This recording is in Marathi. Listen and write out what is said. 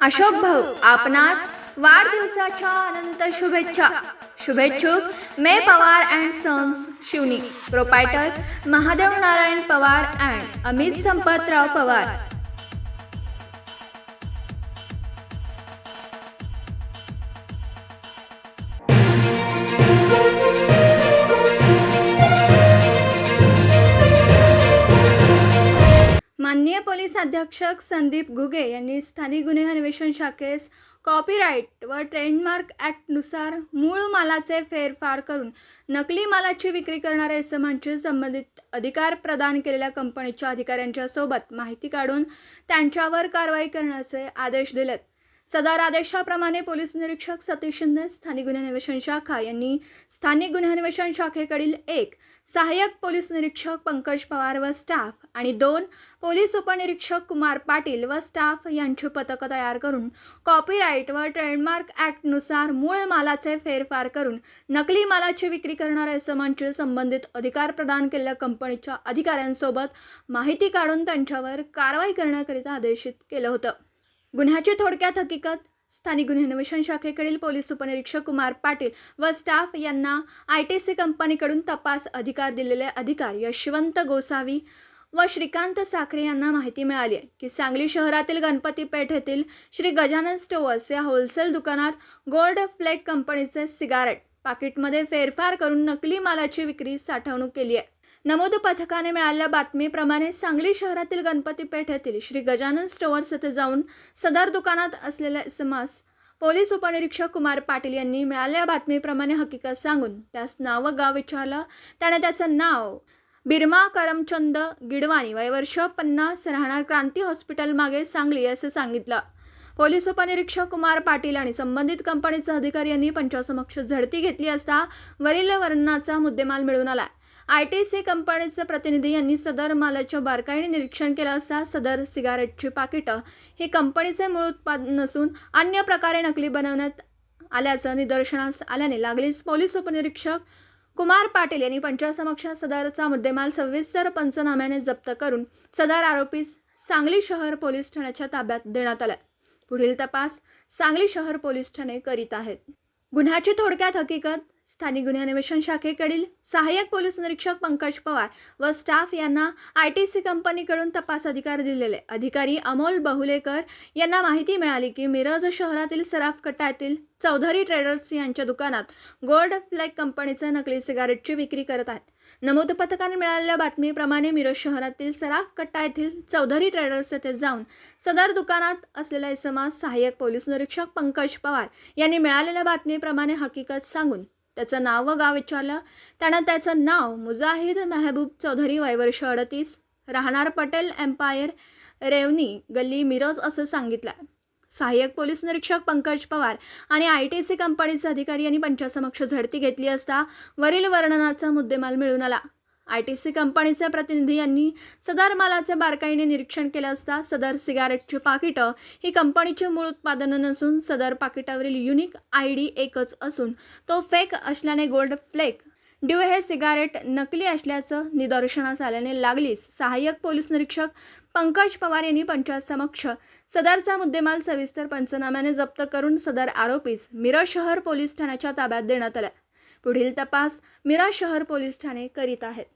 अशोक भाऊ आपणास वाढदिवसाच्या अनंत शुभेच्छा. शुभेच्छुक मे Pawar and sons Shivni. Proprietor Mahadev Narayan Pawar and Amit Sampatrao Pawar. Police अधीक्षक संदीप गुगे यांनी स्थानिक गुन्हे अन्वेषण शाखेस कॉपीराईट व ट्रेडमार्क ॲक्टनुसार मूळ मालाचे फेरफार करून नकली मालाची विक्री करणाऱ्या इसमांचे संबंधित अधिकार प्रदान केलेल्या कंपनीच्या अधिकाऱ्यांच्या सोबत माहिती काढून त्यांच्यावर कारवाई करण्याचे आदेश दिलेत. सदर आदेशाप्रमाणे पोलीस निरीक्षक सतीश शिंदे स्थानिक गुन्हे अन्वेषण शाखा यांनी स्थानिक गुन्हे अन्वेषण शाखेकडील एक सहाय्यक पोलीस निरीक्षक पंकज पवार व स्टाफ आणि दोन पोलीस उपनिरीक्षक कुमार पाटील व स्टाफ यांची पथकं तयार करून कॉपीराईट व ट्रेडमार्क ॲक्टनुसार मूळ मालाचे फेरफार करून नकली मालाची विक्री करणाऱ्या समांचे संबंधित अधिकार प्रदान केलेल्या कंपनीच्या अधिकाऱ्यांसोबत माहिती काढून त्यांच्यावर कारवाई करण्याकरिता आदेशित केलं होतं. गुन्ह्याची थोडक्यात हकीकत? स्थानिक गुन्हे अन्वेषण शाखेकडील पोलीस उपनिरीक्षक कुमार पाटील व स्टाफ यांना आय टी सी कंपनीकडून तपास अधिकार दिलेले अधिकार यशवंत गोसावी व श्रीकांत साखरे यांना माहिती मिळाली आहे की सांगली शहरातील गणपती पेठ येथील श्री गजानन स्टोअर्स या होलसेल दुकानात गोल्ड फ्लेक कंपनीचे सिगारेट पाकिटमध्ये फेरफार करून नकली मालाची विक्री साठवणूक केली आहे. नमोद पथकाने मिळालेल्या बातमीप्रमाणे सांगली शहरातील गणपती पेठ येथील श्री गजानन स्टोअर्स येथे जाऊन सदर दुकानात असलेल्या इसमास पोलीस उपनिरीक्षक कुमार पाटील यांनी मिळालेल्या बातमीप्रमाणे हकीकत सांगून त्यास नाव व गाव विचारलं. त्याने त्याचं नाव बिरमा करमचंद गिडवाणी वयवर्ष पन्नास राहणार क्रांती हॉस्पिटल मागे सांगली असं सांगितलं. पोलीस उपनिरीक्षक कुमार पाटील आणि संबंधित कंपनीचे अधिकारी यांनी पंचासमक्ष झडती घेतली असता वरील वर्णनाचा मुद्देमाल मिळून आला आय टी सी कंपनीचे प्रतिनिधी यांनी सदर मालाच्या बारकाईने निरीक्षण केलं असता सदर सिगारेटची पाकिटं हे कंपनीचे मूळ उत्पादन नसून अन्य प्रकारे नकली बनवण्यात आल्याचं निदर्शनास आल्याने लागलीच पोलीस उपनिरीक्षक कुमार पाटील यांनी पंचासमक्ष सदरचा मुद्देमाल सविस्तर पंचनाम्याने जप्त करून सदर आरोपीस सांगली शहर पोलीस ठाण्याच्या ताब्यात देण्यात आला पुढील तपास सांगली शहर पोलीस ठाणे करीत आहेत. गुन्ह्याची थोडक्यात हकीकत स्थानिक गुन्हे अन्वेषण शाखेकडील सहाय्यक पोलीस निरीक्षक पंकज पवार व स्टाफ यांना आय टी सी कंपनीकडून तपास अधिकार दिलेले. अधिकारी अमोल बहुलेकर यांना माहिती मिळाली की मिरज शहरातील सराफ कट्टा येथील चौधरी ट्रेडर्स यांच्या दुकानात गोल्ड फ्लॅग कंपनीचे नकली सिगारेटची विक्री करत आहेत. नमूद पथकाने मिळालेल्या बातमीप्रमाणे मिरज शहरातील सराफ कट्टा येथील चौधरी ट्रेडर्स येथे जाऊन सदर दुकानात असलेला इसमास सहाय्यक पोलीस निरीक्षक पंकज पवार यांनी मिळालेल्या बातमीप्रमाणे हकीकत सांगून त्याचं नाव व गाव विचारलं. त्यानं त्याचं नाव मुजाहिद मेहबूब चौधरी वयवर्ष अडतीस राहणार पटेल एम्पायर रेवनी गल्ली मिरज असं सांगितलं. सहाय्यक पोलीस निरीक्षक पंकज पवार आणि आय टी सी कंपनीचे अधिकारी यांनी पंचासमक्ष झडती घेतली असता वरील वर्णनाचा मुद्देमाल मिळून आला. आय टी सी कंपनीचे प्रतिनिधी यांनी सदर मालाचे बारकाईने निरीक्षण केलं असता सदर सिगारेटची पाकिटं ही कंपनीचे मूळ उत्पादनं नसून सदर पाकिटावरील युनिक आय डी एकच असून तो फेक असल्याने गोल्ड फ्लेक ड्यू हे सिगारेट नकली असल्याचं निदर्शनास आल्याने लागलीच. सहाय्यक पोलीस निरीक्षक पंकज पवार यांनी पंचायत सदरचा मुद्देमाल सविस्तर पंचनाम्याने जप्त करून सदर आरोपीस मिरज शहर पोलीस ठाण्याच्या ताब्यात देण्यात आला. पुढील तपास मिरा शहर पोलीस ठाणे करीत आहेत.